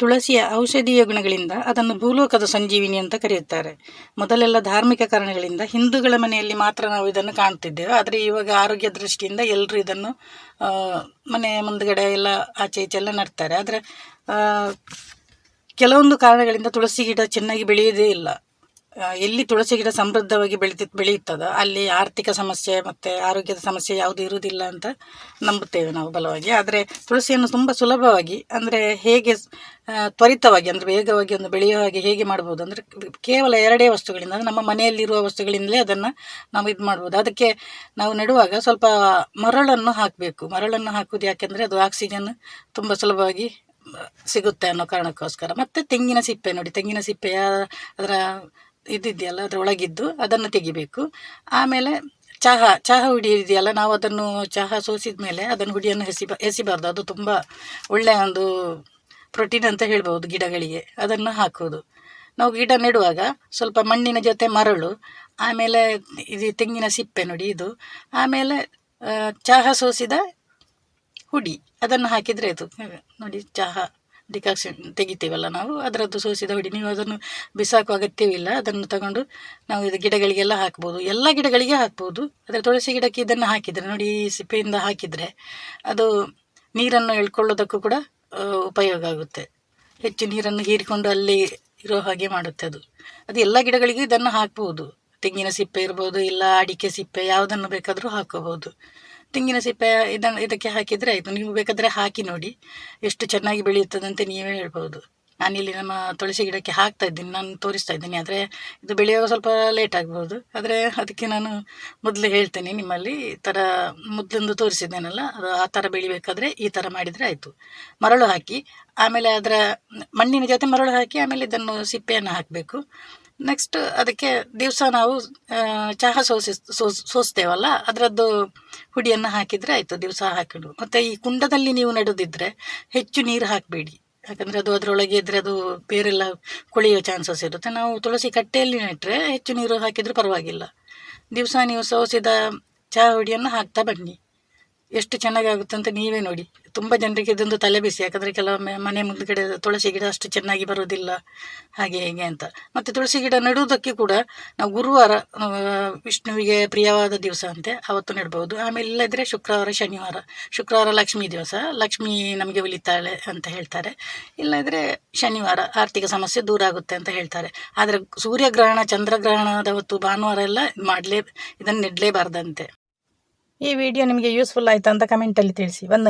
ತುಳಸಿಯ ಔಷಧೀಯ ಗುಣಗಳಿಂದ ಅದನ್ನು ಭೂಲೋಕದ ಸಂಜೀವಿನಿ ಅಂತ ಕರೆಯುತ್ತಾರೆ. ಮೊದಲೆಲ್ಲ ಧಾರ್ಮಿಕ ಕಾರಣಗಳಿಂದ ಹಿಂದೂಗಳ ಮನೆಯಲ್ಲಿ ಮಾತ್ರ ನಾವು ಇದನ್ನು ಕಾಣ್ತಿದ್ದೇವೆ. ಆದರೆ ಇವಾಗ ಆರೋಗ್ಯ ದೃಷ್ಟಿಯಿಂದ ಎಲ್ಲರೂ ಇದನ್ನು ಮನೆಯ ಮನೆ ಮುಂದ್ಗಡೆ ಎಲ್ಲ ಆಚೆ ಈಚೆ ಎಲ್ಲ ನಡ್ತಾರೆ. ಆದರೆ ಕೆಲವೊಂದು ಕಾರಣಗಳಿಂದ ತುಳಸಿ ಗಿಡ ಚೆನ್ನಾಗಿ ಬೆಳೆಯೋದೇ ಇಲ್ಲ. ಎಲ್ಲಿ ತುಳಸಿ ಗಿಡ ಸಮೃದ್ಧವಾಗಿ ಬೆಳೆತಿ, ಬೆಳೆಯುತ್ತದೋ ಅಲ್ಲಿ ಆರ್ಥಿಕ ಸಮಸ್ಯೆ ಮತ್ತು ಆರೋಗ್ಯದ ಸಮಸ್ಯೆ ಯಾವುದು ಇರುವುದಿಲ್ಲ ಅಂತ ನಂಬುತ್ತೇವೆ ನಾವು ಬಲವಾಗಿ. ಆದರೆ ತುಳಸಿಯನ್ನು ತುಂಬ ಸುಲಭವಾಗಿ, ಅಂದರೆ ಹೇಗೆ ತ್ವರಿತವಾಗಿ, ಅಂದರೆ ವೇಗವಾಗಿ ಒಂದು ಬೆಳೆಯೋ ಹಾಗೆ ಹೇಗೆ ಮಾಡ್ಬೋದು ಅಂದರೆ ಕೇವಲ ಎರಡೇ ವಸ್ತುಗಳಿಂದ ನಮ್ಮ ಮನೆಯಲ್ಲಿರುವ ವಸ್ತುಗಳಿಂದಲೇ ಅದನ್ನು ನಾವು ಇದು ಮಾಡ್ಬೋದು. ಅದಕ್ಕೆ ನಾವು ನೆಡುವಾಗ ಸ್ವಲ್ಪ ಮರಳನ್ನು ಹಾಕಬೇಕು. ಮರಳನ್ನು ಹಾಕುವುದು ಯಾಕೆಂದರೆ ಅದು ಆಕ್ಸಿಜನ್ ತುಂಬ ಸುಲಭವಾಗಿ ಸಿಗುತ್ತೆ ಅನ್ನೋ ಕಾರಣಕ್ಕೋಸ್ಕರ. ಮತ್ತು ತೆಂಗಿನ ಸಿಪ್ಪೆ ನೋಡಿ, ತೆಂಗಿನ ಸಿಪ್ಪೆಯ ಅದರ ಇದಿದೆಯಲ್ಲ ಅದರ ಒಳಗಿದ್ದು ಅದನ್ನು ತೆಗಿಬೇಕು. ಆಮೇಲೆ ಚಹಾ ಚಹಾ ಹುಡಿ ಇದೆಯಲ್ಲ, ನಾವು ಅದನ್ನು ಚಹಾ ಸೋಸಿದ ಮೇಲೆ ಅದನ್ನು ಹುಡಿಯನ್ನು ಎಸಿಬ ಎಸಿಬಾರ್ದು. ಅದು ತುಂಬ ಒಳ್ಳೆಯ ಒಂದು ಪ್ರೋಟೀನ್ ಅಂತ ಹೇಳ್ಬೋದು ಗಿಡಗಳಿಗೆ. ಅದನ್ನು ಹಾಕೋದು ನಾವು ಗಿಡ ನೆಡುವಾಗ ಸ್ವಲ್ಪ ಮಣ್ಣಿನ ಜೊತೆ ಮರಳು, ಆಮೇಲೆ ಇದು ತೆಂಗಿನ ಸಿಪ್ಪೆ ನೋಡಿ ಇದು. ಆಮೇಲೆ ಚಹಾ ಸೋಸಿದ ಹುಡಿ, ಅದನ್ನು ಹಾಕಿದರೆ ಅದು ನೋಡಿ, ಚಹಾ. ಡಿಕಾಕ್ಷನ್ ತೆಗಿತೀವಲ್ಲ ನಾವು. ಅದರದ್ದು ಸೋಸಿದ ಹುಡಿ, ನೀವು ಅದನ್ನು ಬಿಸಾಕುವ ಅಗತ್ಯವಿಲ್ಲ. ಅದನ್ನು ತಗೊಂಡು ನಾವು ಇದು ಗಿಡಗಳಿಗೆಲ್ಲ ಹಾಕ್ಬೋದು. ಎಲ್ಲ ಗಿಡಗಳಿಗೆ ಹಾಕ್ಬೋದು. ಆದರೆ ತುಳಸಿ ಗಿಡಕ್ಕೆ ಇದನ್ನು ಹಾಕಿದರೆ, ನೋಡಿ ಈ ಸಿಪ್ಪೆಯಿಂದ ಹಾಕಿದರೆ ಅದು ನೀರನ್ನು ಎಳ್ಕೊಳ್ಳೋದಕ್ಕೂ ಕೂಡ ಉಪಯೋಗ ಆಗುತ್ತೆ. ಹೆಚ್ಚು ನೀರನ್ನು ಹೀರಿಕೊಂಡು ಅಲ್ಲಿ ಇರೋ ಹಾಗೆ ಮಾಡುತ್ತೆ ಅದು. ಅದು ಎಲ್ಲ ಗಿಡಗಳಿಗೂ ಇದನ್ನು ಹಾಕ್ಬೋದು. ತೆಂಗಿನ ಸಿಪ್ಪೆ ಇರ್ಬೋದು, ಇಲ್ಲ ಅಡಿಕೆ ಸಿಪ್ಪೆ ಯಾವುದನ್ನು ಬೇಕಾದರೂ ಹಾಕೋಬೋದು ತೆಂಗಿನ ಸಿಪ್ಪೆ ಇದನ್ನು ಇದಕ್ಕೆ ಹಾಕಿದರೆ ಆಯಿತು. ನೀವು ಬೇಕಾದರೆ ಹಾಕಿ ನೋಡಿ. ಎಷ್ಟು ಚೆನ್ನಾಗಿ ಬೆಳೆಯುತ್ತದೆ ಅಂತ ನೀವೇ ಹೇಳ್ಬೋದು. ನಾನಿಲ್ಲಿ ನಮ್ಮ ತುಳಸಿ ಗಿಡಕ್ಕೆ ಹಾಕ್ತಾ ಇದ್ದೀನಿ, ನಾನು ತೋರಿಸ್ತಾ ಇದ್ದೀನಿ. ಆದರೆ ಇದು ಬೆಳೆಯುವಾಗ ಸ್ವಲ್ಪ ಲೇಟ್ ಆಗ್ಬೋದು. ಆದರೆ ಅದಕ್ಕೆ ನಾನು ಮೊದಲು ಹೇಳ್ತೇನೆ ನಿಮ್ಮಲ್ಲಿ, ಈ ಥರ ಮೊದಲೊಂದು ತೋರಿಸಿದ್ದೇನಲ್ಲ, ಅದು ಆ ಥರ ಬೆಳಿಬೇಕಾದ್ರೆ ಈ ಥರ ಮಾಡಿದರೆ ಆಯಿತು. ಮರಳು ಹಾಕಿ, ಆಮೇಲೆ ಅದರ ಮಣ್ಣಿನ ಜೊತೆ ಮರಳು ಹಾಕಿ, ಆಮೇಲೆ ಇದನ್ನು ಸಿಪ್ಪೆಯನ್ನು ಹಾಕಬೇಕು. ನೆಕ್ಸ್ಟ್ ಅದಕ್ಕೆ ದಿವಸ ನಾವು ಚಹಾ ಸೋಸಿ ಸೋಸ್ ಸೋಸ್ತೇವಲ್ಲ, ಅದರದ್ದು ಹುಡಿಯನ್ನು ಹಾಕಿದರೆ ಆಯಿತು, ದಿವಸ ಹಾಕಿಡು. ಮತ್ತು ಈ ಕುಂಡದಲ್ಲಿ ನೀವು ನೆಡೋದಿದ್ದರೆ ಹೆಚ್ಚು ನೀರು ಹಾಕಬೇಡಿ. ಯಾಕಂದರೆ ಅದು ಅದರೊಳಗೆ ಇದ್ದರೆ ಅದು ಬೇರೆಲ್ಲ ಕೊಳೆಯೋ ಚಾನ್ಸಸ್ ಇರುತ್ತೆ. ನಾವು ತುಳಸಿ ಕಟ್ಟೆಯಲ್ಲಿ ನೆಟ್ಟರೆ ಹೆಚ್ಚು ನೀರು ಹಾಕಿದರೂ ಪರವಾಗಿಲ್ಲ. ದಿವಸ ನೀವು ಸೋಸಿದ ಚಹಾ ಹುಡಿಯನ್ನು ಹಾಕ್ತಾ ಬನ್ನಿ. ಎಷ್ಟು ಚೆನ್ನಾಗಾಗುತ್ತೆ ಅಂತ ನೀವೇ ನೋಡಿ. ತುಂಬ ಜನರಿಗೆ ಇದೊಂದು ತಲೆಬಿಸಿ, ಯಾಕಂದರೆ ಕೆಲವೊಮ್ಮೆ ಮನೆ ಮುಂದ್ಗಡೆ ತುಳಸಿ ಗಿಡ ಅಷ್ಟು ಚೆನ್ನಾಗಿ ಬರೋದಿಲ್ಲ. ಹಾಗೆ ಹೇಗೆ ಅಂತ. ಮತ್ತು ತುಳಸಿ ಗಿಡ ನೆಡುವುದಕ್ಕೆ ಕೂಡ ನಾವು ಗುರುವಾರ ವಿಷ್ಣುವಿಗೆ ಪ್ರಿಯವಾದ ದಿವಸ ಅಂತೆ, ಅವತ್ತು ನೆಡ್ಬೋದು. ಆಮೇಲೆ ಇಲ್ಲದ್ರೆ ಶುಕ್ರವಾರ, ಶನಿವಾರ. ಶುಕ್ರವಾರ ಲಕ್ಷ್ಮೀ ದಿವಸ. ಲಕ್ಷ್ಮೀ ನಮಗೆ ಉಳಿತಾಳೆ ಅಂತ ಹೇಳ್ತಾರೆ. ಇಲ್ಲದ್ರೆ ಶನಿವಾರ ಆರ್ಥಿಕ ಸಮಸ್ಯೆ ದೂರ ಆಗುತ್ತೆ ಅಂತ ಹೇಳ್ತಾರೆ. ಆದರೆ ಸೂರ್ಯಗ್ರಹಣ, ಚಂದ್ರಗ್ರಹಣದ ಹೊತ್ತು ಭಾನುವಾರ ಎಲ್ಲ ಮಾಡಲೇ, ಇದನ್ನು ನೆಡಲೇಬಾರ್ದಂತೆ. ಈ ವಿಡಿಯೋ ನಿಮಗೆ ಯೂಸ್ಫುಲ್ ಆಯಿತು ಅಂತ ಕಮೆಂಟಲ್ಲಿ ತಿಳಿಸಿ. ವಂದನೆ